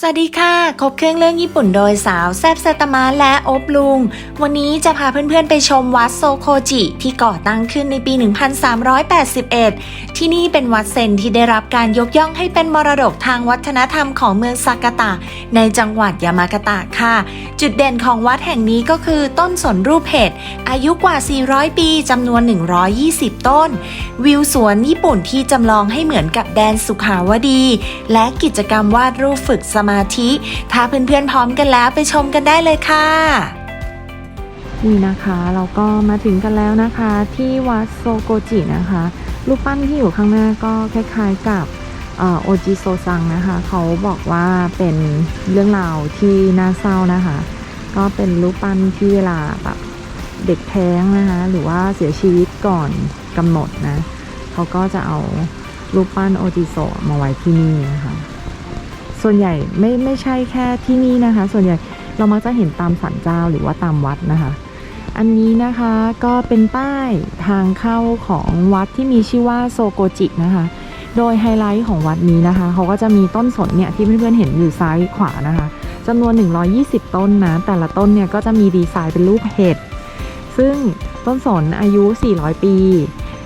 สวัสดีค่ะ ครบเครื่องเรื่องญี่ปุ่นโดยสาวแซบเซตามะและอบลุง วันนี้จะพาเพื่อนๆไปชมวัดโซโคจิที่ก่อตั้งขึ้นในปี 1381 ที่นี่เป็นวัดเซนที่ได้รับการยกย่องให้เป็นมรดกทางวัฒนธรรมของเมืองซากาตะ ในจังหวัดยามากาตะค่ะ จุดเด่นของวัดแห่งนี้ก็คือต้นสนรูปเห็ดอายุกว่า 400 ปีจำนวน 120 ต้น วิวสวนญี่ปุ่นที่จำลองให้เหมือนกับแดนสุขาวดี และกิจกรรมวาดรูปฝึกสมาธิ ถ้าเพื่อนๆพร้อมกันแล้วไปชมกันได้เลยค่ะ นี่นะคะเราก็มาถึงกันแล้วนะคะ ที่วัดโซโกจินะคะรูปปั้นที่อยู่ข้างหน้าก็คล้ายๆกับโอจิโซซังนะคะ เขาบอกว่าเป็นเรื่องราวที่น่าเศร้านะคะ ก็เป็นรูปปั้นที่เวลาแบบเด็กแท้งนะคะ หรือว่าเสียชีวิตก่อนกำหนดนะ เขาก็จะเอารูปปั้นโอจิโซมาไว้ที่นี่นะคะ ส่วนใหญ่ไม่ไม่ใช่แค่ที่นี่นะคะ ส่วนใหญ่เรามักจะเห็นตามสันเจ้าหรือว่าตามวัดนะคะ อันนี้นะคะก็เป็นป้ายทางเข้าของวัดที่มีชื่อว่าโซโกจินะคะ โดยไฮไลท์ของวัดนี้นะคะเขาก็จะมีต้นสนเนี่ยที่เพื่อนๆเห็นอยู่ซ้ายขวานะคะจำนวน 120 ต้นนะ แต่ละต้นเนี่ยก็จะมีดีไซน์เป็นรูปเห็ด ซึ่งต้นสนอายุ 400 ปี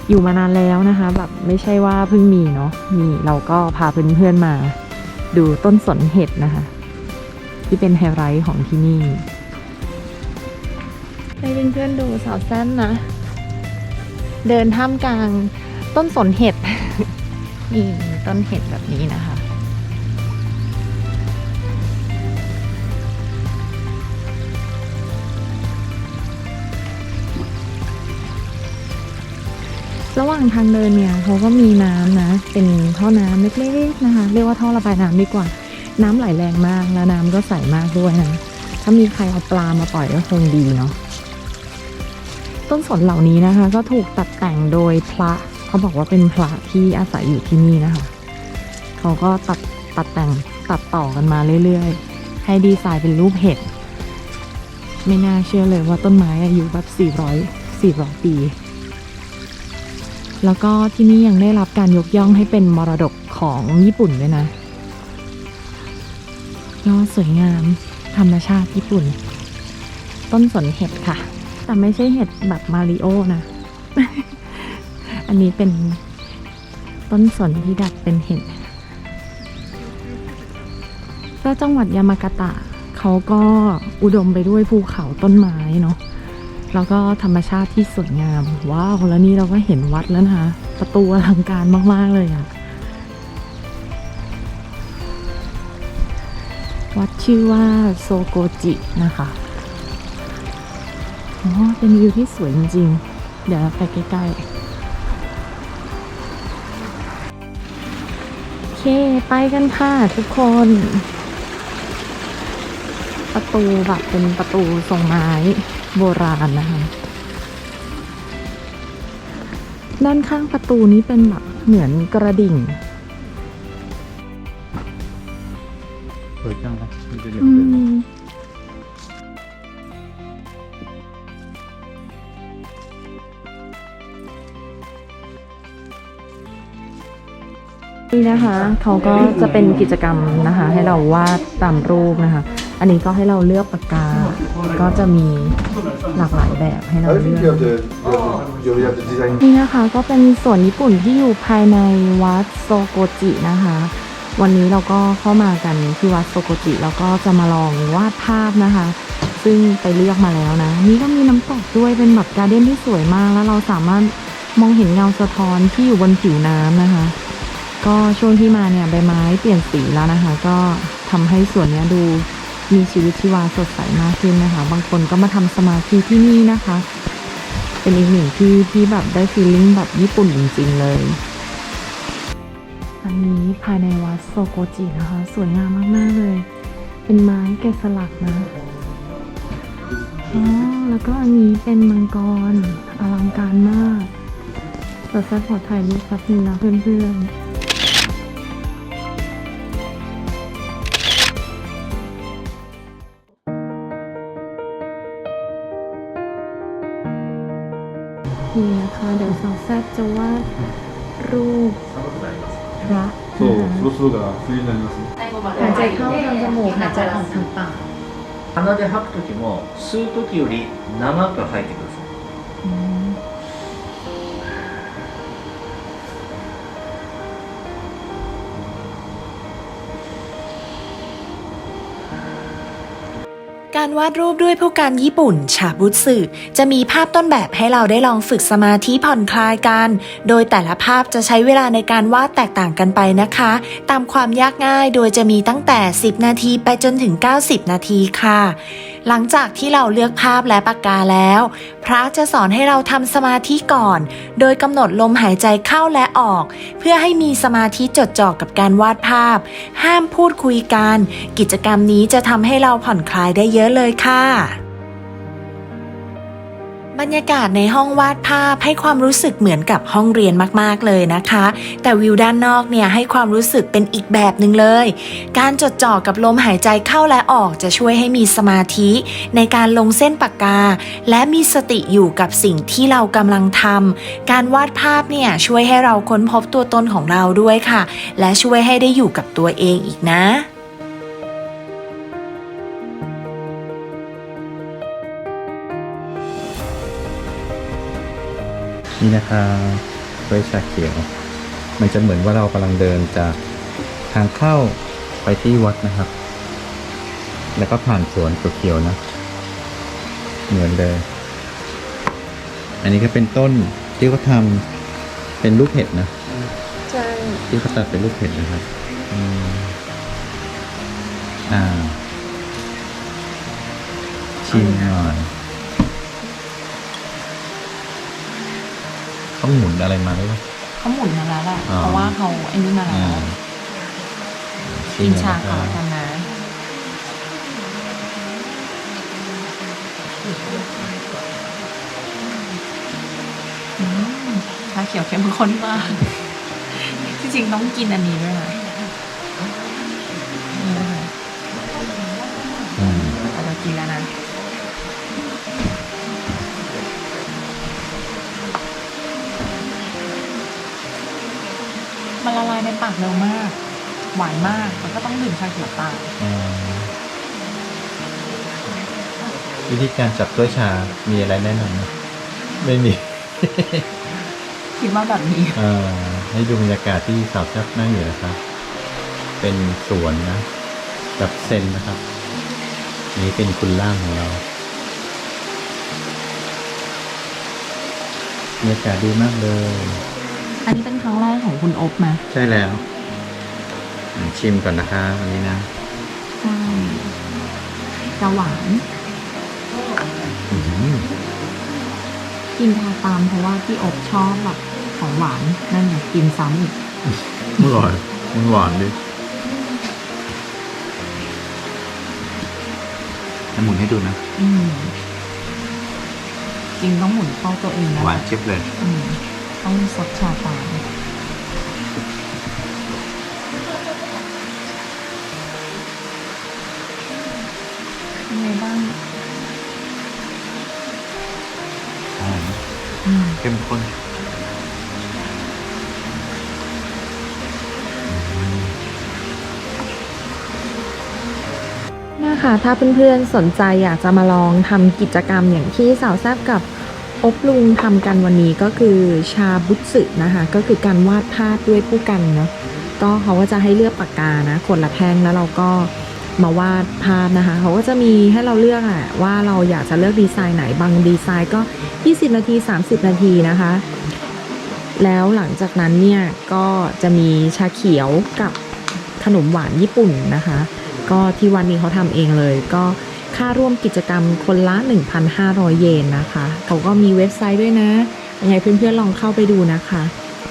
อยู่มานานแล้วนะคะ แบบไม่ใช่ว่าเพิ่งมีเนาะ นี่เราก็พาเพื่อนๆมา ดูต้นสนเห็ดนะคะ ที่เป็นไฮไลท์ของที่นี่ให้เพื่อนๆดูสาวแซนนะ เดินท่ามกลางต้นสนเห็ด นี่ต้นเห็ดแบบนี้นะคะ ระหว่างทางเดินเนี่ยเขาก็มีน้ำนะ เป็นท่อน้ำเล็กๆนะคะ เรียกว่าท่อระบายน้ำดีกว่า น้ำไหลแรงมากแล้วน้ำก็ใสมากด้วยนะ ถ้ามีใครเอาปลามาปล่อยก็คงดีเนาะ ต้นสนเหล่านี้นะคะ ก็ถูกตัดแต่งโดยพระ เขาบอกว่าเป็นพระที่อาศัยอยู่ที่นี่นะคะ เขาก็ตัดตัดแต่งตัดต่อกันมาเรื่อยๆ ให้ดีไซน์เป็นรูปเห็ด ไม่น่าเชื่อเลยว่าต้นไม้อายุแบบ400 400 ปี แล้วก็ที่นี่ยังได้รับการยกย่องให้เป็นมรดกของญี่ปุ่นด้วยนะยอดสวยงามธรรมชาติญี่ปุ่น ต้นสนเห็ดค่ะ แต่ไม่ใช่เห็ดแบบมาริโอนะ อันนี้เป็นต้นสนที่ดัดเป็นเห็ดก็จังหวัดยามากาตะเขาก็อุดมไปด้วยภูเขาต้นไม้เนาะ แล้วก็ธรรมชาติที่สวยงาม ว้าว แล้วนี่เราก็เห็นวัดแล้วนะคะ ประตูอลังการมาก ๆ เลยอะวัดชื่อว่าโซโกจินะคะอ๋อเป็นวิวที่สวยจริง ๆ เดี๋ยวเราไปใกล้ๆโอเคไปกันค่ะทุกคน ประตูแบบเป็นประตูทรงไม้ โบราณนะคะด้านข้างประตูนี้เป็นแบบเหมือนกระดิ่ง เปิดยังไงมันจะเดี๋ยวอืเปิดมนี่นะคะเขาก็จะเป็นกิจกรรมนะคะ ให้เราวาดตามรูปนะคะ อันนี้ก็ให้เราเลือกปากกา ก็จะมีหลากหลายแบบให้เรา I เลื think อก you have the you have the design นี่นะคะก็เป็นสวนญี่ปุ่นที่อยู่ภายในวัดโซโกจินะคะ วันนี้เราก็เข้ามากันที่วัดโซโกจิแล้วก็จะมาลองวาดภาพนะคะ ซึ่งไปเลือกมาแล้วนะ นี่ก็มีน้ำตกด้วยเป็นแบบการ์เด้นที่สวยมาก แล้วเราสามารถมองเห็นเงาสะท้อนที่อยู่บนผิวน้ำนะคะ ก็ช่วงที่มาเนี่ยใบไม้เปลี่ยนสีแล้วนะคะ ก็ทำให้สวนเนี้ยดู มีชีวิตชีวาสดใสมากขึ้นนะคะ บางคนก็มาทำสมาธิที่นี่นะคะ เป็นอีกหนึ่งที่ที่แบบได้ฟีลลิ่งแบบญี่ปุ่นจริงๆเลยอันนี้ภายในวัดโซโกจินะคะ สวยงามมากๆเลย เป็นไม้แกะสลักนะอ๋อแล้วก็อันนี้เป็นมังกรอลังการมากเดี๋ยวแซดขอถ่ายรูปแป๊บนึงนะเพื่อนๆนี่นะคะ เดี๋ยวสาวแซดจะวาดรูปพระ そうนะคะ そろそろが冬になりますね หายใจเข้าทางจมูกหายใจออกทางปาก 鼻で吐くときも吸うときより長く吐いてくだ การวาดรูปด้วยผู้การญี่ปุ่น ชาบุตสึจะมีภาพต้นแบบให้เราได้ลองฝึกสมาธิผ่อนคลายกัน โดยแต่ละภาพจะใช้เวลาในการวาดแตกต่างกันไปนะคะ ตามความยากง่ายโดยจะมีตั้งแต่ 10 นาทีไปจนถึง 90 นาทีค่ะหลังจากที่เราเลือกภาพและปากกาแล้ว พระจะสอนให้เราทำสมาธิก่อน โดยกำหนดลมหายใจเข้าและออก เพื่อให้มีสมาธิจดจ่อกับการวาดภาพ ห้ามพูดคุยกัน กิจกรรมนี้จะทำให้เราผ่อนคลายได้เยอะเลยค่ะ บรรยากาศในห้องวาดภาพให้ความรู้สึกเหมือนกับห้องเรียนมากๆเลยนะคะ แต่วิวด้านนอกเนี่ยให้ความรู้สึกเป็นอีกแบบหนึ่งเลย การจดจ่อกับลมหายใจเข้าและออกจะช่วยให้มีสมาธิ ในการลงเส้นปากกา และมีสติอยู่กับสิ่งที่เรากำลังทำการวาดภาพเนี่ยช่วยให้เราค้นพบตัวตนของเราด้วยค่ะ และช่วยให้ได้อยู่กับตัวเองอีกนะ นี่นะครับกล้วยชาเขียว มันจะเหมือนว่าเรากำลังเดินจากทางเข้าไปที่วัดนะครับ แล้วก็ผ่านสวนเขียวๆนะ เหมือนเลยอันนี้ก็เป็นต้นที่เขาทำเป็นลูกเห็ดนะใช่ที่เขาตัดเป็นลูกเห็ดนะครับอืมอ่าชิมหน่อย ต้องหมุนอะไรมาด้วยวะเขาหมุนมาแล้วแหละอ๋อ เพราะว่าเขาไอ้นี่มาแล้อ่าวกินชาก่เขาอนกันะนนะอืมชาเขียวเข้มข้นมากที่จริงต้องกินอันนี้ด้วยนะ มันละลายในปากเร็วมาก หวานมากแล้วก็ต้องดื่มชาเขียวตามอ่าวิธีการจับถ้วยชา มีอะไรแนะนำไหมไม่มี คิดว่าแบบนี้อ่าให้ดูบรรยากาศที่สาวแซ่บนั่งอยู่นะครับ เป็นสวนนะกับเซนนะครับ นี่เป็นคุณล่ามของเราบรรยากาศดีมากเลย อันนี้เป็นครั้งแรกของคุณอบไหมใช่แล้วอะชิมก่อนนะคะวันนี้นะใช่จะหวานอื้อหือกินทาตามเพราะว่าพี่อบชอบแบบของหวานนั่นไงกินซ้ำอีกอร่อยมันหวานดิจะหมุนให้ดูนะ อืมจริงต้องหมุนเข้าตัวเองนะหวานเจี๊ยบเลย อืม ต้องซดชาตามยังไงบ้างอืมเข้มข้นนะคะถ้าเพื่อนๆสนใจอยากจะมาลองทำกิจกรรมอย่างที่สาวแซบกับ อบลุงทำกันวันนี้ก็คือชาบุตสึนะคะ ก็คือการวาดภาพด้วยผู้กันเนาะก็เขาก็จะให้เลือกปากกานะคนละแท่งแล้วเราก็มาวาดภาพนะคะ เขาก็จะมีให้เราเลือกอะว่าเราอยากจะเลือกดีไซน์ไหนบางดีไซน์ก็ 20 นาที 30 นาทีนะคะ แล้วหลังจากนั้นเนี่ยก็จะมีชาเขียวกับขนมหวานญี่ปุ่นนะคะ ก็ที่วันนี้เขาทำเองเลยก็ ค่าร่วมกิจกรรมคนละ 1,500 เยนนะคะ เขาก็มีเว็บไซต์ด้วยนะ ยังไงเพื่อนๆลองเข้าไปดูนะคะ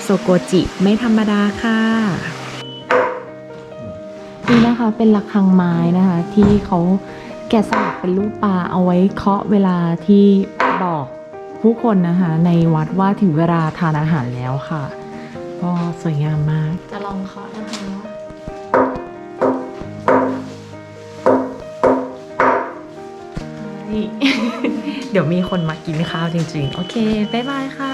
โซโกจิไม่ธรรมดาค่ะนี่นะคะเป็นระฆังไม้นะคะ ที่เขาแกะสลักเป็นรูปปลาเอาไว้เคาะเวลาที่บอกผู้คนนะคะ ในวัดว่าถึงเวลาทานอาหารแล้วค่ะ ก็สวยงามมาก จะลองเคาะนะคะ เดี๋ยวมีคนมากินข้าวจริง ๆ โอเคบ๊ายบายค่ะ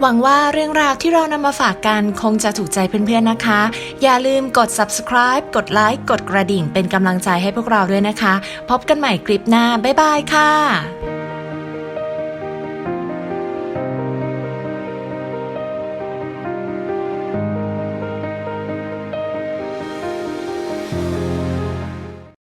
หวังว่าเรื่องราวที่เรานำมาฝากกันคงจะถูกใจเพื่อนๆนะคะ อย่าลืมกด subscribe กดไลค์กดกระดิ่งเป็นกำลังใจให้พวกเราด้วยนะคะ พบกันใหม่คลิปหน้า บ๊ายบายค่ะ